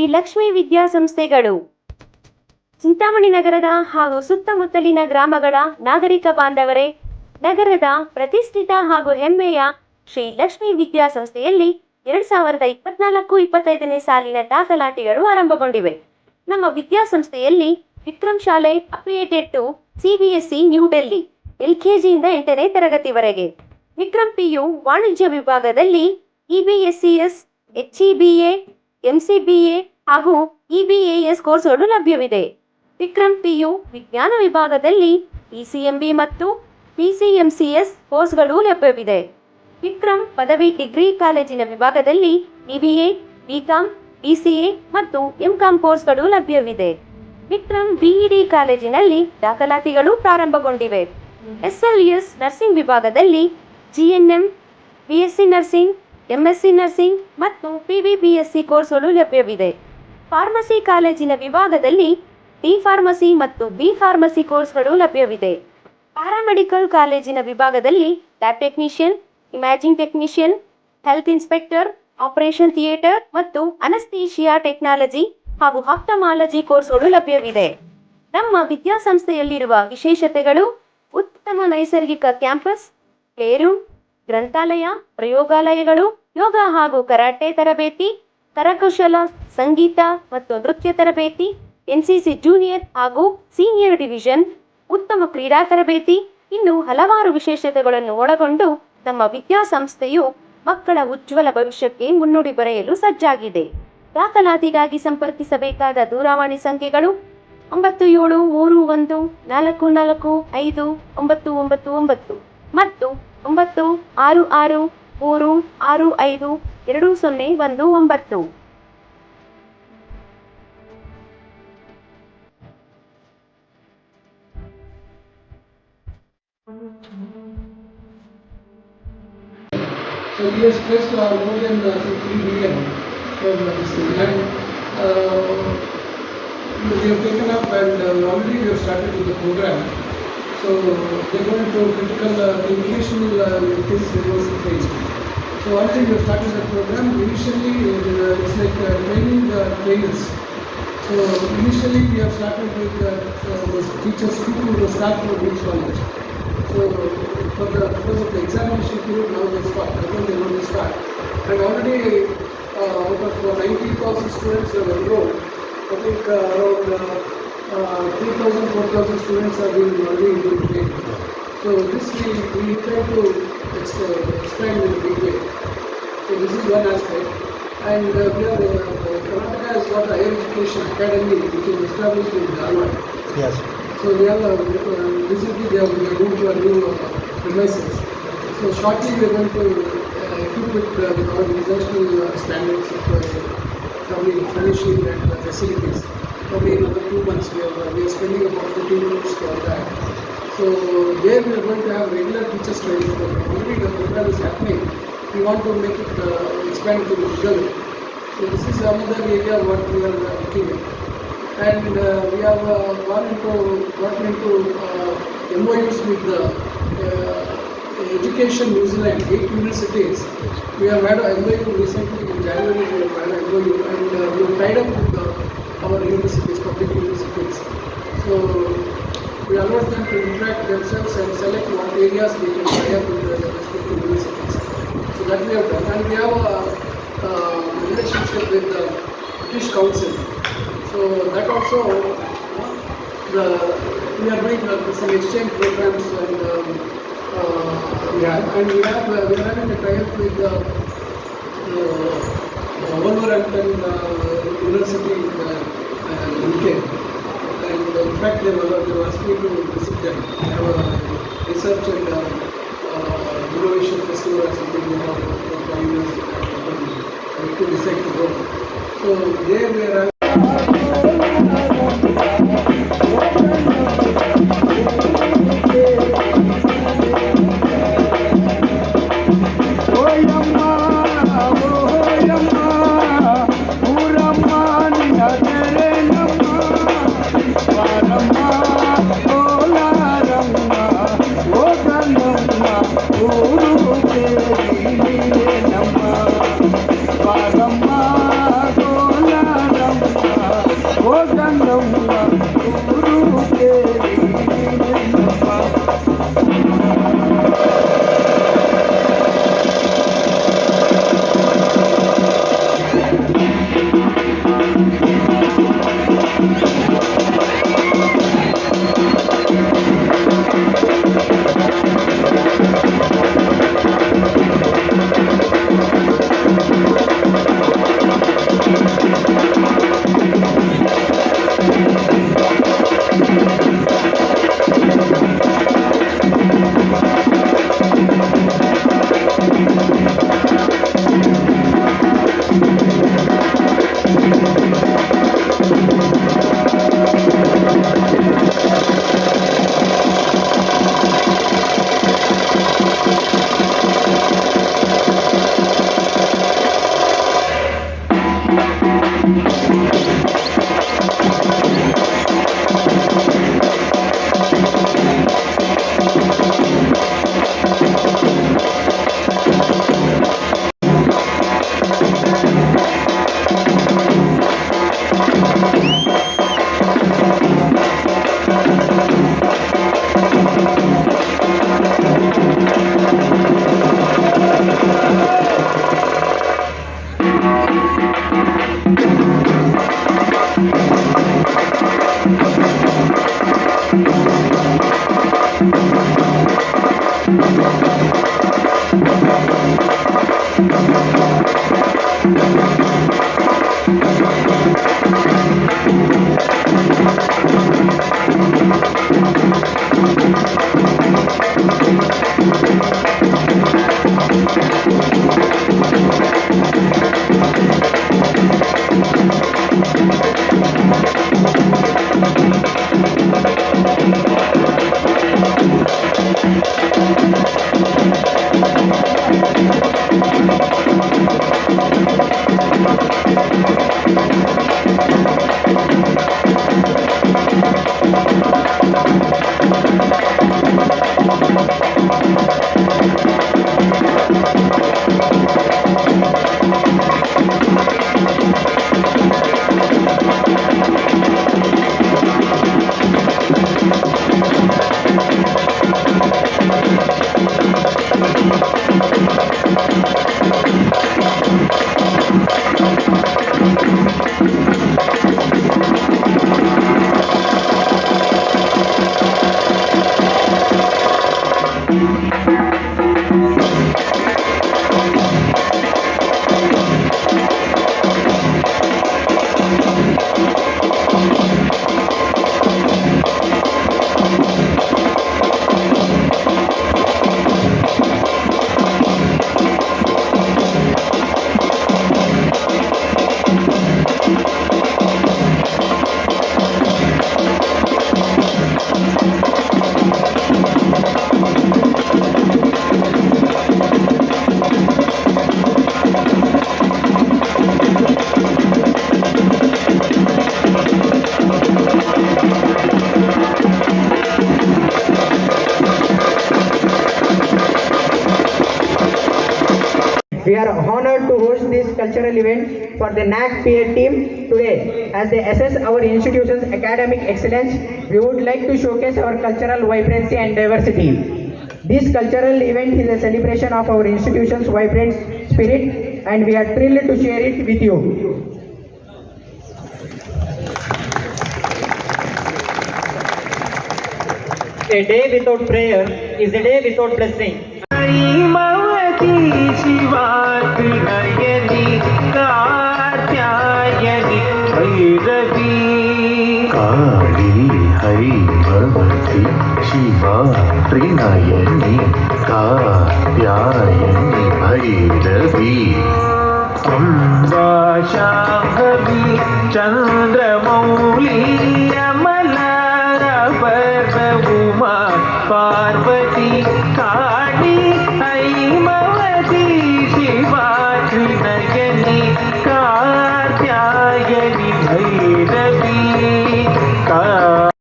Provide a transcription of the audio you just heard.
ಶ್ರೀ ಲಕ್ಷ್ಮೀ ವಿದ್ಯಾಸಂಸ್ಥೆಗಳು. ಚಿಂತಾಮಣಿ ನಗರದ ಹಾಗೂ ಸುತ್ತಮುತ್ತಲಿನ ಗ್ರಾಮಗಳ ನಾಗರಿಕ ಬಾಂಧವರೇ, ನಗರದ ಪ್ರತಿಷ್ಠಿತ ಹಾಗೂ ಹೆಮ್ಮೆಯ ಶ್ರೀ ಲಕ್ಷ್ಮಿ ವಿದ್ಯಾಸಂಸ್ಥೆಯಲ್ಲಿ ಎರಡ್ ಸಾವಿರದ ಇಪ್ಪತ್ನಾಲ್ಕು ಇಪ್ಪತ್ತೈದನೇ ಸಾಲಿನ ದಾಖಲಾತಿಗಳು ಆರಂಭಗೊಂಡಿವೆ. ನಮ್ಮ ವಿದ್ಯಾಸಂಸ್ಥೆಯಲ್ಲಿ ವಿಕ್ರಮ್ ಶಾಲೆ affiliated to CBSE New Delhi ಎಲ್ಕೆಜಿಯಿಂದ ಎಂಟನೇ ತರಗತಿವರೆಗೆ. ವಿಕ್ರಮ್ ಪಿಯು ವಾಣಿಜ್ಯ ವಿಭಾಗದಲ್ಲಿ ಇಬಿಎಸ್ಸಿಎಸ್ ಎಚ್ಇಬಿಎ ಎಂಸಿಬಿಎ ಹಾಗೂ ಇಬಿಎಎಸ್ ಕೋರ್ಸ್ಗಳು ಲಭ್ಯವಿದೆ. ವಿಕ್ರಮ್ ಪಿಯು ವಿಜ್ಞಾನ ವಿಭಾಗದಲ್ಲಿ ಇಸಿಎಂಬಿ ಮತ್ತು ಪಿಸಿಎಂಸಿಎಸ್ ಕೋರ್ಸ್ಗಳು ಲಭ್ಯವಿದೆ. ವಿಕ್ರಮ್ ಪದವಿ ಡಿಗ್ರಿ ಕಾಲೇಜಿನ ವಿಭಾಗದಲ್ಲಿ ಬಿಬಿಎ ಬಿಕಾಂ ಬಿಸಿಎ ಮತ್ತು ಎಂಕಾಂ ಕೋರ್ಸ್ಗಳು ಲಭ್ಯವಿದೆ. ವಿಕ್ರಮ್ ಬಿಇಡಿ ಕಾಲೇಜಿನಲ್ಲಿ ದಾಖಲಾತಿಗಳು ಪ್ರಾರಂಭಗೊಂಡಿವೆ. ಎಸ್ಎಲ್ಎಸ್ ನರ್ಸಿಂಗ್ ವಿಭಾಗದಲ್ಲಿ GNM BSc nursing MSc nursing ಮತ್ತು ಪಿಬಿಬಿಎಸ್ಸಿ ಕೋರ್ಸ್ಗಳು ಲಭ್ಯವಿದೆ. ಫಾರ್ಮಸಿ ಕಾಲೇಜಿನ ವಿಭಾಗದಲ್ಲಿ ಬಿ ಫಾರ್ಮಸಿ ಮತ್ತು ಬಿ ಫಾರ್ಮಸಿ ಕೋರ್ಸ್ಗಳು ಲಭ್ಯವಿದೆ. ಪ್ಯಾರಾಮೆಡಿಕಲ್ ಕಾಲೇಜಿನ ವಿಭಾಗದಲ್ಲಿ lab technician imaging technician health inspector operation theatre ಮತ್ತು ಅನಸ್ತೀಶಿಯಾ ಟೆಕ್ನಾಲಜಿ ಹಾಗೂ ಆಪ್ಟಮಾಲಜಿ ಕೋರ್ಸ್ಗಳು ಲಭ್ಯವಿದೆ. ನಮ್ಮ ವಿದ್ಯಾಸಂಸ್ಥೆಯಲ್ಲಿರುವ ವಿಶೇಷತೆಗಳು ಉತ್ತಮ ನೈಸರ್ಗಿಕ ಕ್ಯಾಂಪಸ್ ಪ್ಲೇರೂಮ್ ಗ್ರಂಥಾಲಯ, ಪ್ರಯೋಗಾಲಯಗಳು, ಯೋಗ ಹಾಗೂ ಕರಾಟೆ ತರಬೇತಿ, ಕರಕುಶಲ, ಸಂಗೀತ ಮತ್ತು ನೃತ್ಯ ತರಬೇತಿ, ಎನ್ಸಿಸಿ ಜೂನಿಯರ್ ಹಾಗೂ ಸೀನಿಯರ್ ಡಿವಿಷನ್, ಉತ್ತಮ ಕ್ರೀಡಾ ತರಬೇತಿ, ಇನ್ನು ಹಲವಾರು ವಿಶೇಷತೆಗಳನ್ನು ಒಳಗೊಂಡು ನಮ್ಮ ವಿದ್ಯಾಸಂಸ್ಥೆಯು ಮಕ್ಕಳ ಉಜ್ವಲ ಭವಿಷ್ಯಕ್ಕೆ ಮುನ್ನುಡಿ ಬರೆಯಲು ಸಜ್ಜಾಗಿದೆ. ದಾಖಲಾತಿಗಾಗಿ ಸಂಪರ್ಕಿಸಬೇಕಾದ ದೂರವಾಣಿ ಸಂಖ್ಯೆಗಳು ಒಂಬತ್ತು ಏಳು ಮೂರು ಒಂದು ನಾಲ್ಕು ನಾಲ್ಕು ಐದು ಒಂಬತ್ತು ಒಂಬತ್ತು ಒಂಬತ್ತು ಮತ್ತು ಒಂಬತ್ತು ಆರು ಆರು ಮೂರು ಆರು ಐದು ಎರಡು ಸೊನ್ನೆ ಒಂದು ಒಂಬತ್ತು So he has placed uh, more than uh, say, 3 billion for uh, this thing. And uh, we have taken up and uh, already we have started with the program. So they're going to critical uh, educational uh, university phase. So already we have started the program. Initially uh, it's like uh, training the trainers. So initially we have started with uh, uh, the teachers, who start from each college. So for the because of the examination period now they start, again they want to start. And already uh, out of uh, 90,000 students have enrolled, I think uh, around 3,000, 4,000 students have been already training. So this we, we try to expand in a big way. So this is one aspect. And uh, we have, uh, Karnataka has got a higher education academy which is established in Dharwad. Yes. So we have, uh, recently they have, moved to a new uh, premises. So shortly we are going to uh, equip it uh, with all international uh, standards of uh, furnishing and uh, facilities. Probably another two months we are, we are spending about 15 minutes for that. So there we are going to have regular teachers training program. Already the program is happening. We want to make it uh, expand to the way. So this is another area what we are uh, looking at and uh, we have uh, gone into gotten into uh, MOUs with the uh, Education New Zealand, eight universities. We have had a MOU recently in January. We have had a MOU and uh, we have tied up with our universities, public universities. So we allow them to interact themselves and select what areas they can tie up with the respective universities. So that we have done, and we have a, a relationship with the British Council. So that also, the, we are doing uh, some exchange programs and um, uh, we and we have, uh, we are having a tie-up with the uh, uh, Wolverhampton uh, University in uh, uh, UK. And in fact, they were, they asked me to visit them. They have a research and uh, uh, innovation festival or something they have uh, for university. I need to decide to go. So there we are are honored to host this cultural event for the NAC PA team today. As they assess our institution's academic excellence, we would like to showcase our cultural vibrancy and diversity. This cultural event is a celebration of our institution's vibrant spirit and we are thrilled to share it with you. A day without prayer is a day without blessing. यनी Katyayani हरे काली हरिभवती शिवात्रिनयनी काव्यायनी हरिदवी त्वं पाशा चन्द्रमौली